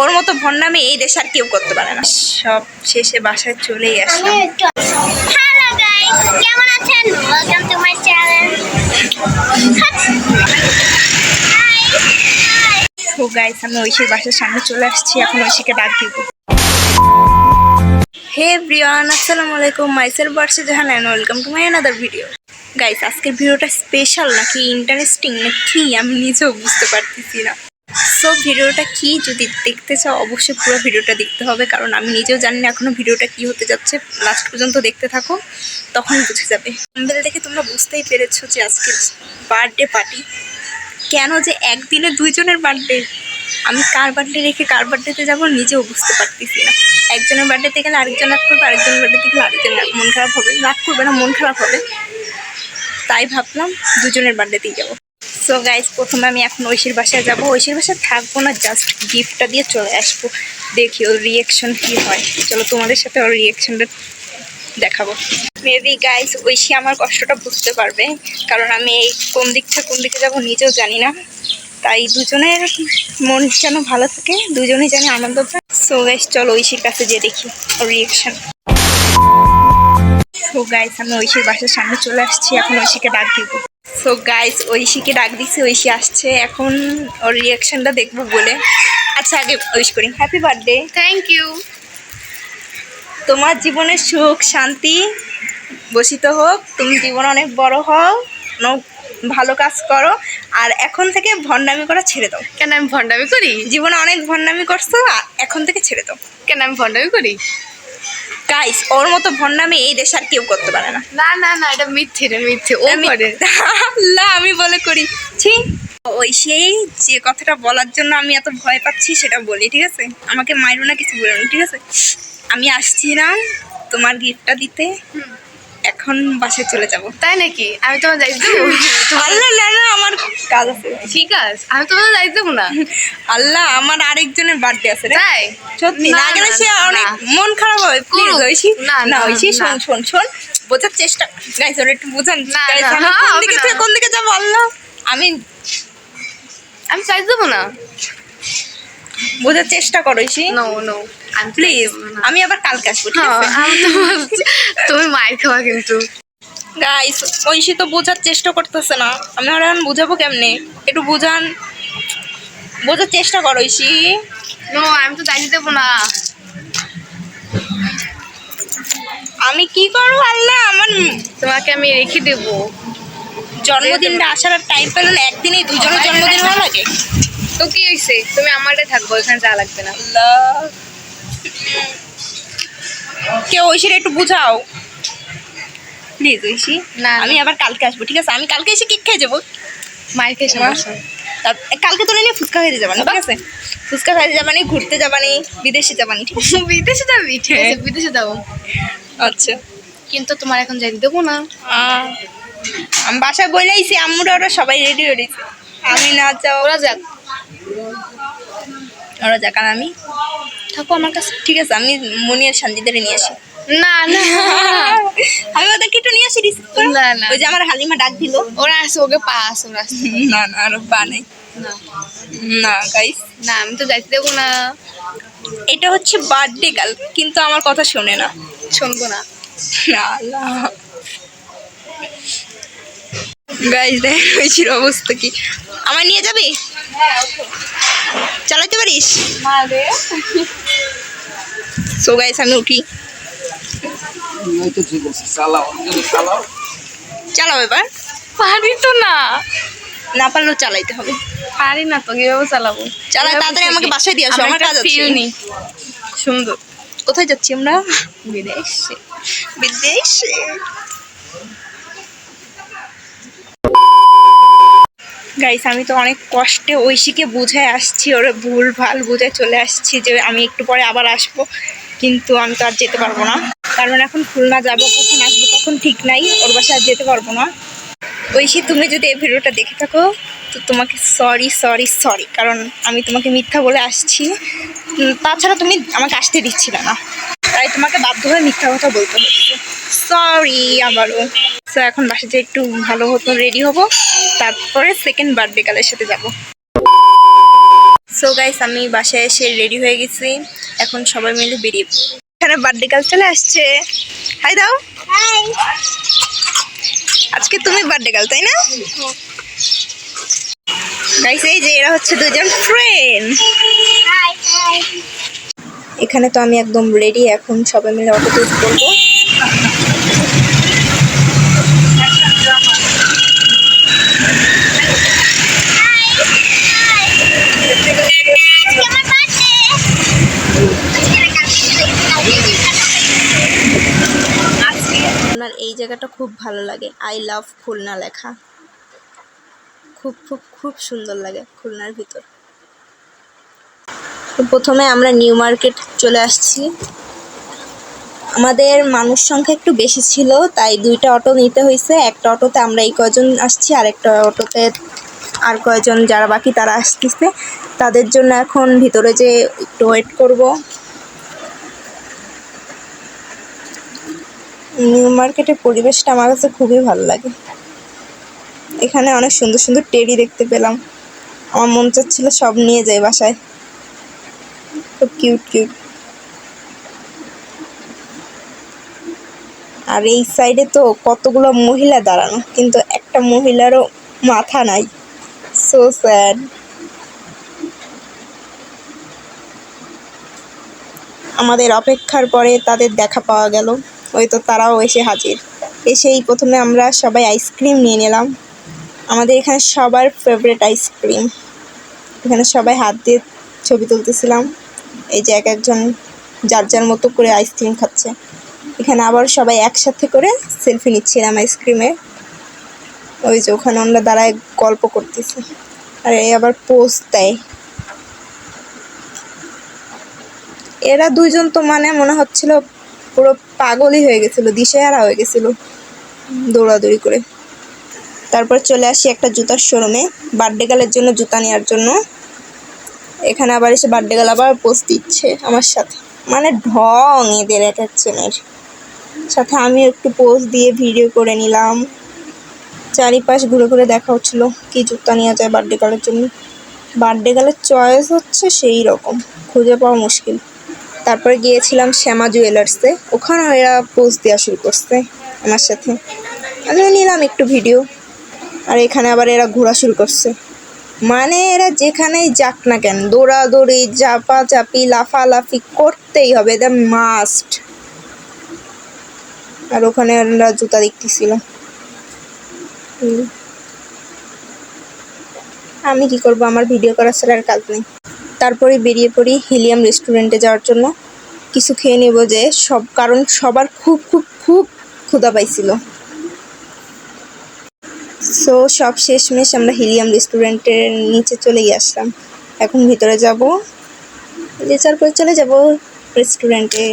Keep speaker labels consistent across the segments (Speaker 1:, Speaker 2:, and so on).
Speaker 1: ওর মতো ভণ্ডামি এই দেশে আর কেউ করতে পারে না। সব শেষে বাসায় চলেই আসলাম।
Speaker 2: কেমন আছেন? ওয়েলকাম টু মাই চ্যানেল
Speaker 1: তো গাইস আমি ঐশীর বাসার সামনে চলে আসছি। এখন ঐশীকে ডাক দিব হে ব্রিয়ান আসসালামু আলাইকুম। Myself বার্সে Jahan and welcome to my another video guys আজকের ভিডিওটা স্পেশাল নাকি ইন্টারেস্টিং না কি আমি নিজেও বুঝতে পারতেছি না। সো ভিডিওটা কি যদি দেখতে চাও, অবশ্যই পুরো ভিডিওটা দেখতে হবে। কারণ আমি নিজেও জানি না এখনও ভিডিওটা কি হতে যাচ্ছে। লাস্ট পর্যন্ত দেখতে থাকো তখন বুঝে যাবে। থাম্বনেল দেখে তোমরা বুঝতেই পেরেছ যে আজকে বার্থডে পার্টি কেন যে একদিনে দুইজনের বার্থডে আমি কার বার্থডে রেখে কার বার্থডেতে যাব নিজেও বুঝতে পারতেছি না। একজনের বার্থডেতে গেলে আরেকজন রাগ করবে, আরেকজনের বার্থডেতে গেলে আরেকজন মন খারাপ হবে। রাগ করবে না, মন খারাপ হবে। তাই ভাবলাম দুজনের বার্থডেতেই যাব। সো গাইজ প্রথমে আমি এখন ঐশীর বাসায় যাব। ঐশীর বাসায় থাকব না জাস্ট গিফটটা দিয়ে চলে আসব। দেখি ওর রিয়েকশন কী হয়। চলো তোমাদের সাথে ওর রিয়েকশনটা দেখাবো। মেবি গাইস ঐশী আমার কষ্টটা বুঝতে পারবে। কারণ আমি এই কোন দিকটা কোন দিকে যাব নিজেও জানি না। তাই দুজনের মন যেন ভালো থাকে, দুজনেই যেন আনন্দ পায়। সো গাইস চলো ঐশীর কাছে যে দেখি ওর রিয়েকশন সো গাইস আমি ঐশীর বাসার সামনে চলে আসছি। এখন ঐশীকে ডাক দিব। সো গাইস ঐশীকে ডাক দিছি। ঐশী আসছে। এখন ওর রিয়াকশনটা দেখব বলে। আচ্ছা আগে উইশ করি। হ্যাপি বার্থডে
Speaker 3: থ্যাংক ইউ
Speaker 1: তোমার জীবনে সুখ শান্তি বসিত হোক। তুমি জীবন অনেক বড় হও। অনেক ভালো কাজ করো। আর এখন থেকে ভণ্ডামি করা ছেড়ে দাও।
Speaker 3: কেন আমি ভণ্ডামি করি?
Speaker 1: জীবনে অনেক ভণ্ডামি করছ এখন থেকে ছেড়ে দাও।
Speaker 3: কেন আমি ভণ্ডামি করি?
Speaker 1: গাইস ওর মতো ভন্ডামি এই দেশ আর কেউ করতে পারে না।
Speaker 3: না না না এটা মিথ্যে রে মিথ্যে। ও করে।
Speaker 1: আল্লাহ আমি বলে করি। ছি। ওই সেই যে কথাটা বলার জন্য আমি এত ভয় পাচ্ছি সেটা বলি ঠিক আছে? আমাকে মাইরো না কিছু বলো না ঠিক আছে? আমি আসছিলাম তোমার গিফটটা দিতে। এখন বাসায় চলে যাব।
Speaker 3: তাই নাকি? আমি তোমার যাই দেবো।
Speaker 1: আল্লাহ না না আমার কাজ আছে।
Speaker 3: ঠিক আছে আমি তোমার যাই দেবো না।
Speaker 1: আল্লাহ আমার আরেকজনের বার্থডে আছে রে।
Speaker 3: তাই?
Speaker 1: সত্যি না গেলে সে অনেক মন খারাপ হবে প্লিজ।
Speaker 3: না,
Speaker 1: না
Speaker 3: না,
Speaker 1: শোন শোন শোন বোঝার চেষ্টা। গাইস ওরা একটু বোঝান।
Speaker 3: হ্যাঁ,
Speaker 1: কোন দিকে থেকে কোন দিকে যাব? আল্লাহ আমি
Speaker 3: আমি চাই দেবো না।
Speaker 1: বোঝার চেষ্টা করো ঐশী
Speaker 3: নো নো আমি
Speaker 1: প্লিজ আমি আবার কালকে আসব ঠিক
Speaker 3: হ্যাঁ তুমি মায়ের খাওয়া কিন্তু।
Speaker 1: গাইস ঐশী তো বোঝার চেষ্টা করতেছে না। আমি আর এখন বুঝাবো কেমনে? একটু বুঝান। বোঝার চেষ্টা করো ঐশী।
Speaker 3: নো আমি তো যাই দেবো না।
Speaker 1: আমি কি করব আল্লাহ? আমার
Speaker 3: তোমাকে আমি রেখে দেবো।
Speaker 1: জন্মদিনটা আসার টাইম পেল না একদিনেই দুজনের জন্মদিন ভালো লাগে।
Speaker 3: তো কি হয়েছে তুমি আমারটাই থাকব এখানে যা লাগবে না।
Speaker 1: কেউ ঐশীর একটু বুঝাও। প্লিজ ঐশী।
Speaker 3: না।
Speaker 1: আমি আবার কালকে আসব ঠিক আছে? আমি কালকে এসে কেক খেয়ে যাব।
Speaker 3: মায়ের খেয়ে
Speaker 1: তার- কালকে তো নিয়ে ফুচকা খাইতে যাবানি ঠিক আছে? ফুচকা খাইতে যাবানি ঘুরতে যাবানি বিদেশে যাবানি ঠিক আছে?
Speaker 3: বিদেশে যাবি? ঠিক আছে বিদেশে যাব।
Speaker 1: আচ্ছা।
Speaker 3: কিন্তু তোমার এখন যাই দেবো না।
Speaker 1: আমি বাসায় বলেইছি আম্মুরা ওরা সবাই রেডি হয়ে রয়েছে আমি না যাও।
Speaker 3: ওরা যাক।
Speaker 1: ওরা যাক আর আমি?
Speaker 3: থাকো আমার কাছে
Speaker 1: ঠিক আছে আমি মনিয়ার শান্তিদের নিয়ে আসি।
Speaker 3: না না।
Speaker 1: আমি ওদেরকে একটু নিয়ে আসি রিসিভ করে।
Speaker 3: না, না।
Speaker 1: ওই যে আমার হালিমা ডাক দিল।
Speaker 3: ওরা আসে ওকে পাস ওরা
Speaker 1: না না আরও বা নেই।
Speaker 3: না।
Speaker 1: না গাইস
Speaker 3: না আমি তো যাইতে দেবো না।
Speaker 1: এটা হচ্ছে বার্থডে গার্ল কিন্তু আমার কথা শোনে না।
Speaker 3: শুনব না।
Speaker 1: না গাইস দেখ ঐশীর অবস্থা কি। আমার নিয়ে যাবি? চালাতে পারিস? সো গাইস আমি উঠি।
Speaker 4: চালাও
Speaker 1: এবার।
Speaker 3: পারি তো না।
Speaker 1: না পারলেও চালাইতে হবে।
Speaker 3: পারি না তো কীভাবে চালাবো?
Speaker 1: চালাই তাড়াতাড়ি আমাকে বাসায় দিয়ে আসো আমার কাজ আছে। সুন্দর। কোথায় যাচ্ছি আমরা?
Speaker 3: বিদেশে।
Speaker 1: বিদেশে। গাইস আমি তো অনেক কষ্টে ঐশীকে বুঝায় আসছি, ওরা ভুল ভালো বুঝে চলে আসছি যে আমি একটু পরে আবার আসব, কিন্তু আমি তো আর যেতে পারব না। কারণ এখন খুলনা যাব, কখন আসব, কখন ঠিক নাই, ওর বাসায় আর যেতে পারব না। ঐশী, তুমি যদি এই ভিডিওটা দেখে থাকো, তো তোমাকে সরি সরি সরি কারণ আমি তোমাকে মিথ্যা বলে আসছি। তাছাড়া তুমি আমাকে আসতে দিচ্ছিলে না। তাই তোমাকে বাধ্য হয়ে মিথ্যা কথা বলতে হচ্ছে। সরি আবারও। তো এখন বাসা যে একটু ভালো হতো রেডি হব। তারপরে সেকেন্ড বার্থডে কালের সাথে যাব। সো গাইস আমি বাসায় এসে রেডি হয়ে গেছি। এখন সবাই মিলে বেরিয়ে এখানে বার্থডে কাল চলে আসছে। হাই দাও। আজকে তুমি বার্থডে কাল তাই না? গাইস এই যে এরা হচ্ছে দুজন ফ্রেন্ড এখানে তো আমি একদম রেডি এখন সবাই মিলে অটোতে করব। এই জায়গাটা খুব ভালো লাগে। আই লাভ খুলনা লেখা। খুব খুব খুব সুন্দর লাগে খুলনার ভিতর। তো প্রথমে আমরা নিউ মার্কেট চলে আসছি। আমাদের মানুষ সংখ্যা একটু বেশি ছিল, তাই দুইটা অটো নিতে হয়েছে। একটা অটোতে আমরা এই কজন আসছি আর একটা অটোতে আর কয়জন যারা বাকি তারা আসতেছে। তাদের জন্য এখন ভিতরে যে একটু ওয়েট করব। নিউ মার্কেটের পরিবেশটা আমার কাছে খুবই ভালো লাগে। এখানে অনেক সুন্দর সুন্দর টেরি দেখতে পেলাম। আমার মন চাচ্ছিল সব নিয়ে যাই বাসায়। খুব কিউট কিউট আর এই সাইডে তো কতগুলো মহিলা দাঁড়ানো, কিন্তু একটা মহিলারও মাথা নাই। সো স্যাড আমাদের অপেক্ষার পরে তাদের দেখা পাওয়া গেল। ওই তো তারাও এসে হাজির। এসেই প্রথমে আমরা সবাই আইসক্রিম নিয়ে নিলাম। আমাদের এখানে সবার ফেভারিট আইসক্রিম এখানে সবাই হাত দিয়ে ছবি তুলতেছিলাম। এই যে এক একজন যার যার মতো করে আইসক্রিম খাচ্ছে। এখানে আবার সবাই একসাথে করে সেলফি নিচ্ছিলাম আইসক্রিমে ওই যে ওখানে আমরা দাঁড়ায় গল্প করতেছি। আর এই আবার পোস্ট দেয়। এরা দুইজন তো মানে মনে হচ্ছিল পুরো পাগলই হয়ে গেছিল, দিশেহারা হয়ে গেছিল দৌড়াদৌড়ি করে। তারপর চলে আসি একটা জুতার শোরুমে বার্থডে গালের জন্য জুতা নেওয়ার জন্য। এখানে আবার এসে বার্থডে গাল আবার পোস্ট দিচ্ছে আমার সাথে। মানে ঢং এদের এক একজনের সাথে আমি একটু পোস্ট দিয়ে ভিডিও করে নিলাম। চারিপাশ ঘুরে ঘুরে দেখা হচ্ছিল কি জুতা নেওয়া যায় বার্থডে গালের জন্য। বার্থডে গালের চয়েস হচ্ছে সেই রকম। খুঁজে পাওয়া মুশকিল। তারপরে গিয়েছিলাম শ্যামা জুয়েলার্সে ওখানে এরা পোস্ট দেওয়া শুরু করছে আমার সাথে। আমিও নিলাম একটু ভিডিও আর এখানে আবার এরা ঘোরা শুরু করছে। মানে এরা যেখানেই যাক না কেন, দৌড়াদৌড়ি চাপা চাপি লাফালাফি করতেই হবে, এটা মাস্ট আর ওখানে আমরা জুতা দেখতেছিল। হুম। আমি কি করব? আমার ভিডিও করার ছাড়া আর কাজ নেই। তারপরে বেরিয়ে পড়ি হিলিয়াম রেস্টুরেন্টে যাওয়ার জন্য। কিছু খেয়ে নেব যে সব, কারণ সবার খুব খুব খুব ক্ষুধা পাইছিল। সো সব শেষমেশ আমরা হিলিয়াম রেস্টুরেন্টের নিচে চলেই আসলাম। এখন ভিতরে যাব। যে পরে চলে যাব রেস্টুরেন্টে।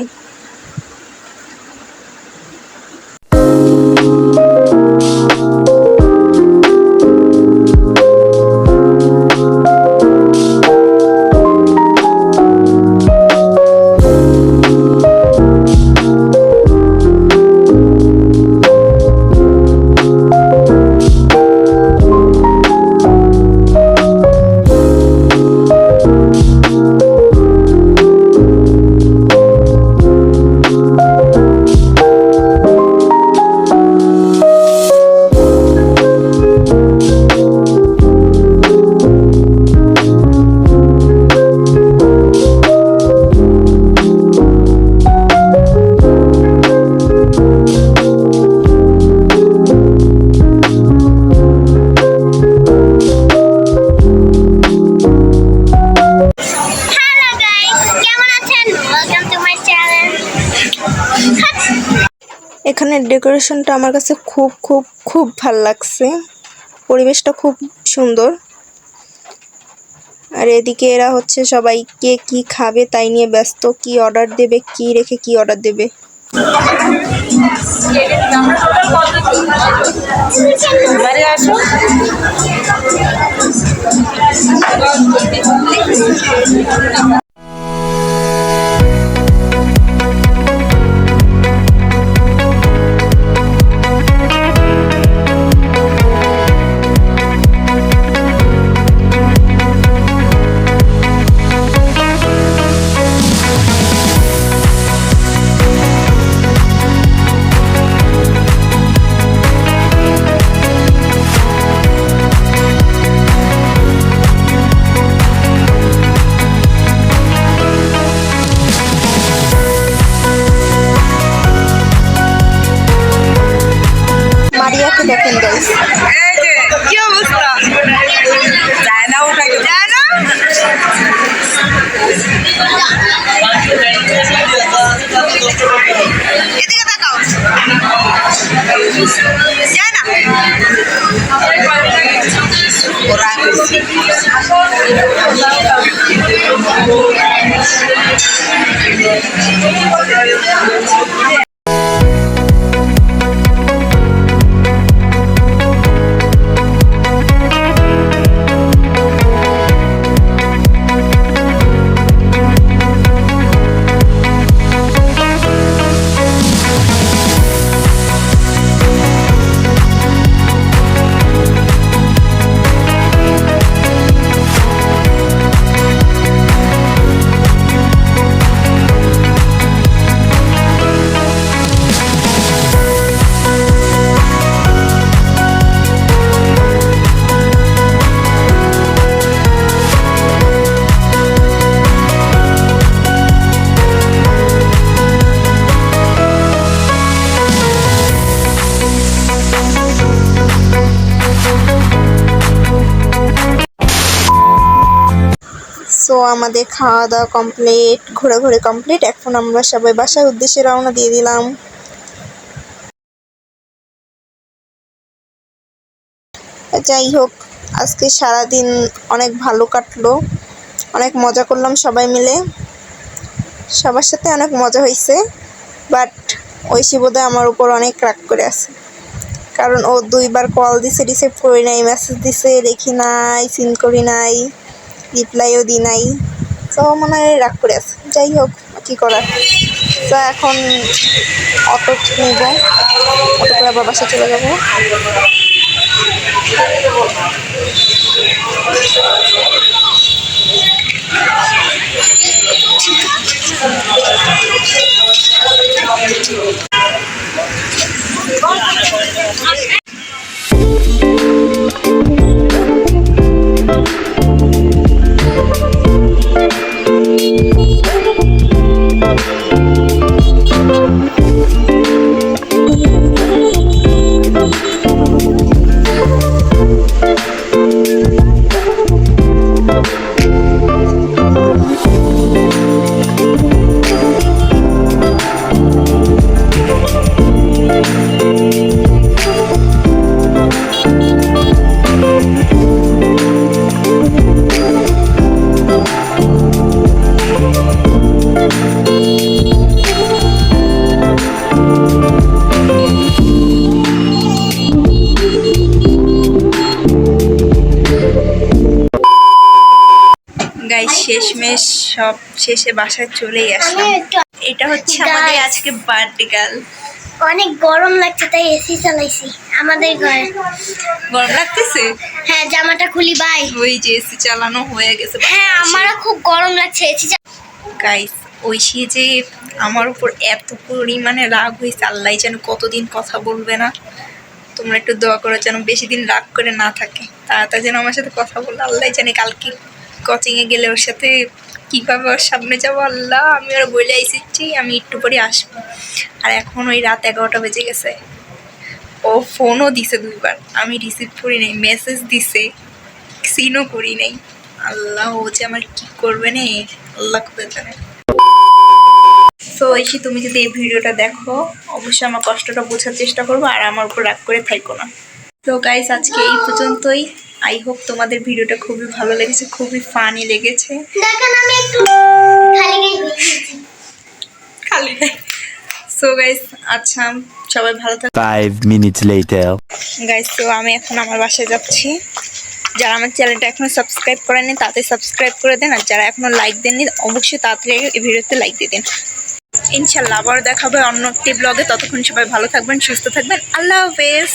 Speaker 1: এখানে ডেকোরেশনটা আমার কাছে খুব খুব খুব ভালো লাগছে। পরিবেশটা খুব সুন্দর। আর এদিকে এরা হচ্ছে সবাই কে কি খাবে তাই নিয়ে ব্যস্ত, কি অর্ডার দেবে, কি রেখে কি অর্ডার দেবে। よろしくお願いします。সো আমাদের খাওয়া দাওয়া কমপ্লিট ঘোরাঘুরি কমপ্লিট এখন আমরা সবাই বাসার উদ্দেশ্যে রওনা দিয়ে দিলাম। যাই হোক, আজকে সারাদিন অনেক ভালো কাটলো। অনেক মজা করলাম সবাই মিলে। সবার সাথে অনেক মজা হয়েছে বাট ঐশী বোধহয় আমার উপর অনেক রাগ করে আছে। কারণ ও দুইবার কল দিছে রিসিভ করি নাই মেসেজ দিছে, দেখি নাই সিন করি নাই। রিপ্লাইও দিই নাই। তো মনে হয় রাগ করে আছে। যাই হোক, কী করার? তো এখন অটো নিব। অটো করে আবার বাসা চলে যাব। গাই সব শেষে বাসায় চলেই আসলাম। এটা হচ্ছে আমাদের আজকে বার্থডে গার্ল
Speaker 2: অনেক গরম লাগছে তাই এসি চালাইছি আমাদের ঘরে।
Speaker 1: গরম লাগতেছে?
Speaker 2: হ্যাঁ জামাটা খুলি বাই
Speaker 1: ওই যে এসি চালানো হয়ে গেছে
Speaker 2: হ্যাঁ আমারও খুব গরম লাগছে এসি
Speaker 1: গাইস ওই ঐশী যে আমার উপর এত পরিমাণে রাগ হয়েছে আল্লাহ যেন কতদিন কথা বলবে না। তোমরা একটু দোয়া করো যেন বেশি দিন রাগ করে না থাকে। তাড়াতাড়ি যেন আমার সাথে কথা বলে আল্লাহ জানে কালকে কোচিংয়ে গেলে ওর সাথে কীভাবে ওর সামনে যাব আল্লাহ, আমি ওরা বলে আইসিচ্ছি, আমি একটু পরে আসব। আর এখন ওই রাত এগারোটা বেজে গেছে। ও ফোনও দিছে দুইবার। আমি রিসিভ করি নাই মেসেজ দিছে সিনও করি নাই। আল্লাহ, ও যে আমার কি করবে না? আল্লাহ কোথায় জানে। তো এসে তুমি যদি এই ভিডিওটা দেখো, অবশ্যই আমার কষ্টটা বোঝার চেষ্টা করব, আর আমার উপর রাগ করে থাইকো না। তো গাইস আজকে এই পর্যন্তই। আই হোপ তোমাদের ভিডিওটা খুবই ভালো লেগেছে খুবই ফানি লেগেছে।
Speaker 2: দেখেন আমি একটু খালি
Speaker 1: সো গাইস আচ্ছা সবাই ভালো থাকো
Speaker 5: Five minutes later.
Speaker 1: গাইস তো আমি এখন আমার বাসায় যাচ্ছি। যারা আমার চ্যানেলটা এখনও সাবস্ক্রাইব করেনি তাতে সাবস্ক্রাইব করে দেন। আর যারা এখনও লাইক দেননি অবশ্যই তাড়াতাড়ি এই ভিডিওতে লাইক দিয়ে দিন। ইনশাল্লাহ আবার দেখা হবে অন্য একটি ব্লগে ততক্ষণ সবাই ভালো থাকবেন সুস্থ থাকবেন। আল্লাহ হাফেজ।